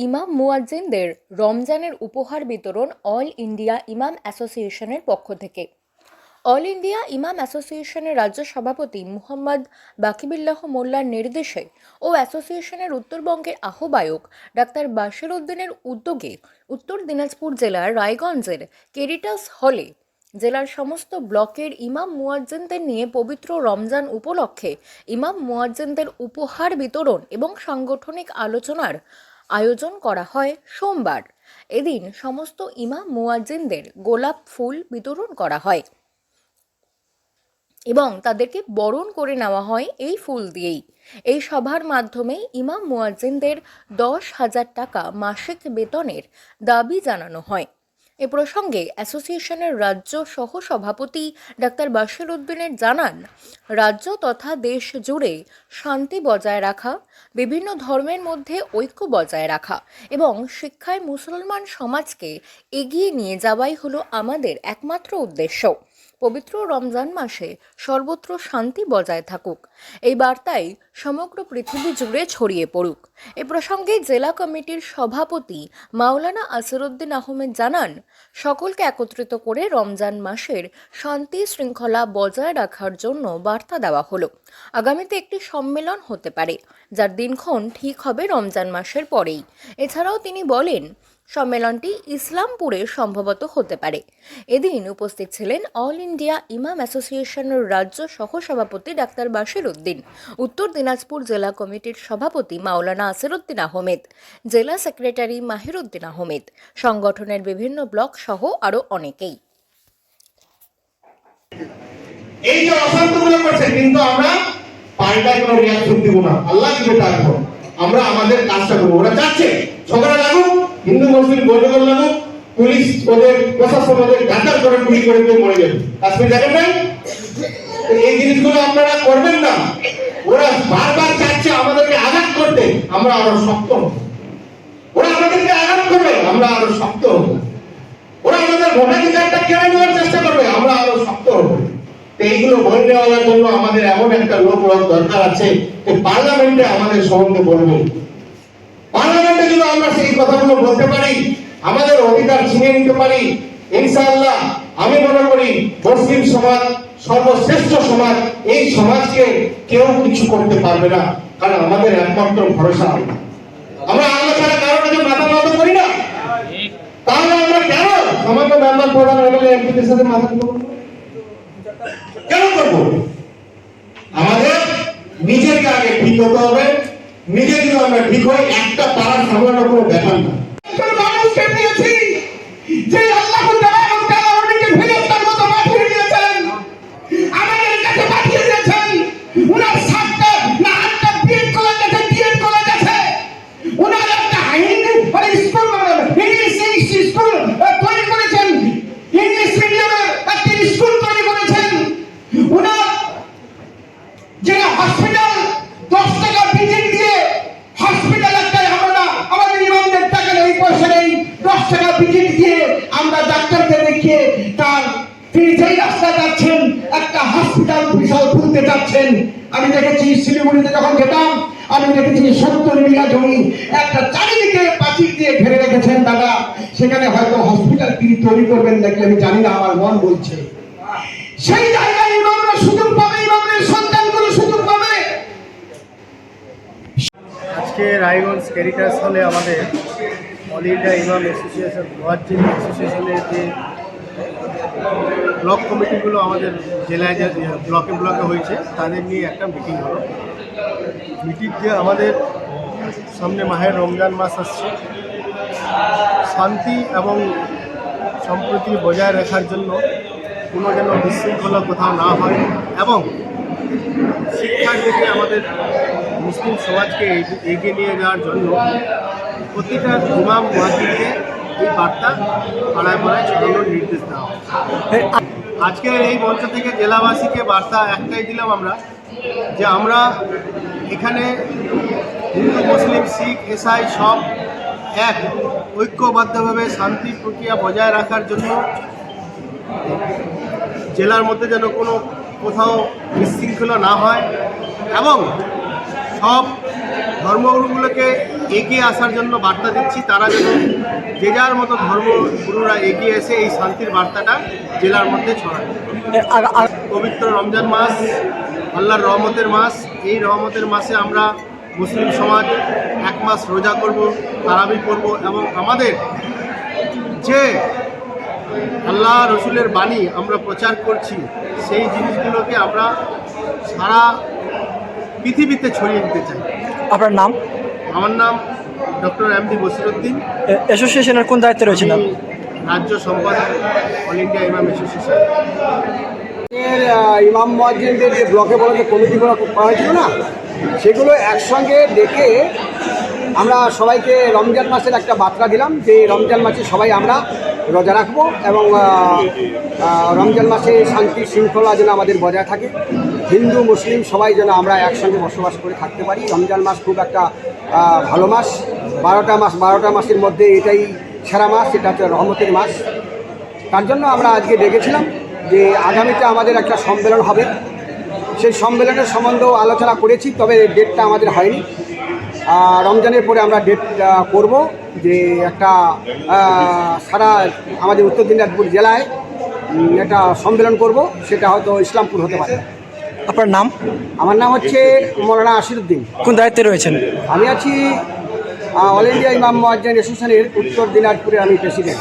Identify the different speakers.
Speaker 1: ইমাম মুয়াজ্জিনদের রমজানের উপহার বিতরণ অল ইন্ডিয়া ইমাম অ্যাসোসিয়েশনের পক্ষ থেকে। অল ইন্ডিয়া ইমাম অ্যাসোসিয়েশনের রাজ্য সভাপতি মুহাম্মদ বাকিবিল্লাহ মোল্লার নির্দেশে ও অ্যাসোসিয়েশনের উত্তরবঙ্গের আহ্বায়ক ডাক্তার বাশির উদ্দিনের উদ্যোগে উত্তর দিনাজপুর জেলার রায়গঞ্জের কেরিটাস হলে জেলার সমস্ত ব্লকের ইমাম মুয়াজ্জিনদের নিয়ে পবিত্র রমজান উপলক্ষে ইমাম মুয়াজ্জিনদের উপহার বিতরণ এবং সাংগঠনিক আলোচনার আয়োজন করা হয় সোমবার। এদিন সমস্ত ইমাম মুয়াজ্জিনদের গোলাপ ফুল বিতরণ করা হয় এবং তাদেরকে বরণ করে নেওয়া হয় এই ফুল দিয়েই। এই সভার মাধ্যমে ইমাম মুয়াজ্জিনদের দশ হাজার টাকা মাসিক বেতনের দাবি জানানো হয়। এ প্রসঙ্গে অ্যাসোসিয়েশনের রাজ্য সহ সভাপতি ডাক্তার বাশির উদ্দিনের জানান, রাজ্য তথা দেশ জুড়ে শান্তি বজায় রাখা, বিভিন্ন ধর্মের মধ্যে ঐক্য বজায় রাখা এবং শিক্ষায় মুসলমান সমাজকে এগিয়ে নিয়ে যাওয়াই হলো আমাদের একমাত্র উদ্দেশ্য। পবিত্র রমজান মাসে সর্বত্র শান্তি বজায় থাকুক। এই বার্তাই সমগ্র পৃথিবী জুড়ে ছড়িয়ে পড়ুক। এ প্রসঙ্গে জেলা কমিটির সভাপতি মাওলানা আসিরুদ্দিন আহমেদ জানান, সকলকে একত্রিত করে রমজান মাসের শান্তি শৃঙ্খলা বজায় রাখার জন্য বার্তা দেওয়া হলো। আগামীতে একটি সম্মেলন হতে পারে, যার দিনক্ষণ ঠিক হবে রমজান মাসের পরেই। এছাড়াও তিনি বলেন সম্মেলনটি ইসলামপুরে সম্ভবত হতে পারে। এদিন উপস্থিত ছিলেন অল ইন্ডিয়া ইমাম অ্যাসোসিয়েশনের রাজ্য সহ সভাপতি ডাক্তার বাশির উদ্দিন, উত্তর দিনাজপুর জেলা কমিটির সভাপতি মাওলানা আসিরুদ্দিন আহমেদ, জেলা সেক্রেটারি মাহিরুদ্দিন আহমেদ, সংগঠনের বিভিন্ন ব্লক সহ আরও অনেকেই।
Speaker 2: এই যে অশান্তগুলো করছে, কিন্তু আমরা পাল্টায় কোনো রিয়াকশন দিব না। আল্লাহ দিবে আমরা আমাদের কাজটা করব। ওরা চাচ্ছে ঝগড়া লাগুক। হিন্দু মুসলিম গন্ডগোল লাগুক পুলিশ ওদের প্রশাসন ওদের গাঁদার করে গুলি করে দিয়ে মরে যাবে। কাশ্মীর দেখেন নাই? এই জিনিসগুলো আপনারা করবেন না। ওরা বারবার চাচ্ছে আমাদেরকে আঘাত করতে। আমরা আরও শক্ত হব। ওরা আমাদেরকে আঘাত করবে, আমরা আরও শক্ত হব। ওরা আমাদের ভোটাধিকারটা কেড়ে নেওয়ার চেষ্টা করবে, আমরা আরও শক্ত হব। এইগুলো বই নেওয়ার জন্য আমাদের এমন একটা লোক দরকার আছে যে পার্লামেন্টে আমাদের সম্বন্ধে বলবে যদি আমরা সেই কথাগুলো বলতে পারি, আমাদের অধিকার ছিনিয়ে নিতে পারি। ইনশাআল্লাহ, আমি মনে করি মুসলিম সমাজ, সর্বশ্রেষ্ঠ সমাজ, এই সমাজকে কেউ কিছু করতে পারবে না, কারণ আমাদের একমাত্র ভরসা আমরা আল্লাহ ছাড়া কাছে মাথা করি না। তাহলে আমরা কেন মেম্বার প্রধান এমএলএ এমপিদের সাথে মাথা কেন করব? আমাদের নিজেকে আগে ঠিক হতে হবে নিজে যদি আমরা ঠিক হই একটা পাড়ার সামলানোর কোনো ব্যাপার না।
Speaker 3: মানুষকে যেই যাচ্ছেন? একটা হসপিটাল বিশাল খুলতে যাচ্ছেন। আমি দেখেছি শিলিগুড়িতে যখন যেতাম, আমি দেখেছি সত্তর বিঘা জমি একটা চারিদিকে পাঁচিল দিয়ে ঘিরে রেখেছেন দাদা। সেখানে হয়তো হসপিটাল তিনি তৈরি করবেন নাকি আমি জানি না, আমার মন বলছে। সেই জায়গায় ইমামরা সুযোগ পাবে ইমামের সন্তানগুলো সুযোগ পাবে।
Speaker 4: আজকে রায়গঞ্জ ক্যারিটাস হলে আমাদের অল ইন্ডিয়া ইমাম অ্যাসোসিয়েশন ওয়ার্জিন অ্যাসোসিয়েশনের যে ব্লক কমিটিগুলো আমাদের জেলায় যে ব্লকে ব্লকে হয়েছে, তাদের নিয়ে একটা মিটিং হলো। মিটিং যে আমাদের সামনে মাহের রমজান মাস আসছে, শান্তি এবং সম্প্রতি বজায় রাখার জন্য কোনো যেন বিশৃঙ্খলা কোথাও না হয় এবং শিক্ষার দিকে আমাদের মুসলিম সমাজকে এগিয়ে নিয়ে যাওয়ার জন্য প্রতিটা ইমাম মহাজিদকে এই বার্তা পাড়ায় পাড়ায় ছড়ানোর নির্দেশ দেওয়া আজকের এই মঞ্চ থেকে জেলাবাসীকে বার্তা একটাই দিলাম আমরা যে আমরা এখানে হিন্দু মুসলিম শিখ এসআই সব এক ঐক্যবদ্ধভাবে শান্তি প্রক্রিয়া বজায় রাখার জন্য জেলার মধ্যে যেন কোনো কোথাও বিশৃঙ্খলা না হয় এবং সব ধর্মগুরুগুলোকে এগিয়ে আসার জন্য বার্তা দিচ্ছি তারা যেন যে যার মতো ধর্মগুরুরা এগিয়ে এসে এই শান্তির বার্তাটা জেলার মধ্যে ছড়ায়। পবিত্র রমজান মাস আল্লাহর রহমতের মাস এই রহমতের মাসে আমরা মুসলিম সমাজ এক মাস রোজা করব তারাবি করব এবং আমাদের যে আল্লাহ রসুলের বাণী আমরা প্রচার করছি সেই জিনিসগুলোকে আমরা সারা পৃথিবীতে ছড়িয়ে দিতে চাই।
Speaker 5: আপনার নাম?
Speaker 4: আমার নাম ডক্টর এম ডি বসিরুদ্দিন
Speaker 5: অ্যাসোসিয়েশনের কোন দায়িত্বে রয়েছেন
Speaker 4: রাজ্য সম্পাদক অল ইন্ডিয়া ইমাম অ্যাসোসিয়েশন
Speaker 3: এর ইমাম মুয়াজ্জিনদের যে ব্লকে ব্লকে কমিটিগুলো করা হয়েছিল না? সেগুলো একসঙ্গে ডেকে আমরা সবাইকে রমজান মাসের একটা বার্তা দিলাম যে রমজান মাসে সবাই আমরা রোজা রাখব এবং রমজান মাসে শান্তি শৃঙ্খলা যেন আমাদের বজায় থাকে। হিন্দু মুসলিম সবাই যেন আমরা একসঙ্গে বসবাস করে থাকতে পারি। রমজান মাস খুব একটা ভালো মাস, বারোটা মাস, বারোটা মাসের মধ্যে এটাই সেরা মাস, এটা হচ্ছে রহমতের মাস। তার জন্য আমরা আজকে ডেকেছিলাম যে আগামীতে আমাদের একটা সম্মেলন হবে। সেই সম্মেলনের সম্বন্ধেও আলোচনা করেছি, তবে ডেটটা আমাদের হয়নি। রমজানের পরে আমরা ডেট করব যে একটা সারা আমাদের উত্তর দিনাজপুর জেলায় একটা সম্মেলন করব, সেটা হয়তো ইসলামপুর হতে পারে।
Speaker 5: আপনার নাম?
Speaker 3: আমার নাম হচ্ছে মৌলানা আশিরুদ্দিন।
Speaker 5: কোন দায়িত্বে রয়েছেন?
Speaker 3: আমি আছি অল ইন্ডিয়া ইমাম মোয়াজ্জান অ্যাসোসিয়েশনের উত্তর দিনাজপুরে আমি প্রেসিডেন্ট।